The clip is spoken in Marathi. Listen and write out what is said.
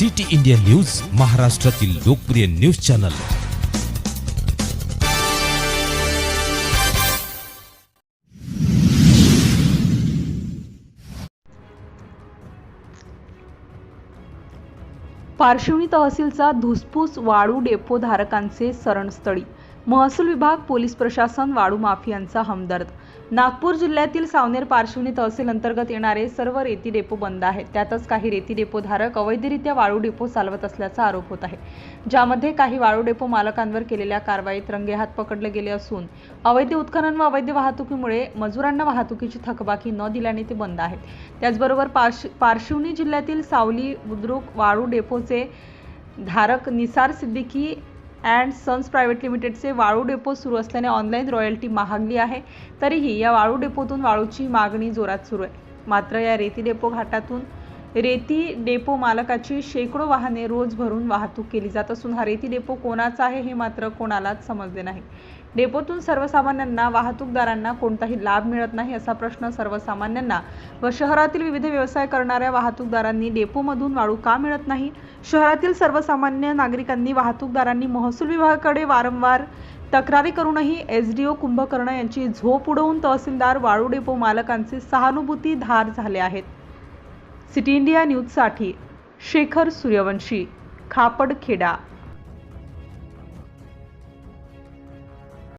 सिटी इंडिया न्यूज महाराष्ट्रातील लोकप्रिय न्यूज चॅनल. पारशिवनी तहसीलचा धुसफूस वाळू डेपो धारकांचे सरणस्थळी महसूल विभाग पोलीस प्रशासन वाळू माफियांचा हमदर्द. नागपूर जिल्ह्यातील सावनेर पारशिवनी तहसील अंतर्गत येणारे सर्व रेती डेपो बंद आहेत. त्यातच काही रेती डेपो धारक अवैधरित्या वाळू डेपो चालवत असल्याचा आरोप होत आहे. ज्यामध्ये काही वाळू डेपो मालकांवर केलेल्या कारवाईत रंगेहात पकडले गेले असून अवैध उत्खनन व अवैध वाहतुकीमुळे मजुरांना वाहतुकीची थकबाकी न दिल्याने ते बंद आहेत. त्याचबरोबर पार्श पार्श्वनी जिल्ह्यातील सावली बुद्रुक वाळू डेपोचे धारक Nisar Siddiqui and sons private लिमिटेडचे वाळू डेपो सुरू असल्याने ऑनलाईन रॉयल्टी महागली आहे. तरीही या वाळू डेपोतून वाळूची मागणी जोरात सुरू आहे. मात्र या रेती डेपो घाटातून रेती डेपो मालकाची शेकडो वाहने रोज भरून वाहतूक केली जात असून हा रेती डेपो कोणाचा आहे हे मात्र कोणालाच समजले नाही. डेपोतून सर्वसामान्यांना वाहतूकदारांना कोणताही लाभ मिळत नाही असा प्रश्न सर्वसामान्यांना व शहरातील विविध व्यवसाय करणाऱ्या वाहतूकदारांनी डेपोमधून वाळू का मिळत नाही? शहरातील सर्वसामान्य नागरिकांनी वाहतूकदारांनी महसूल विभागाकडे वारंवार तक्रारी करूनही एस डी ओ कुंभकर्ण यांची झोप उडवून तहसीलदार वाळू डेपो मालकांचे सहानुभूती धार झाले आहेत. सिटी इंडिया न्यूजसाठी शेखर सूर्यवंशी खापडखेडा.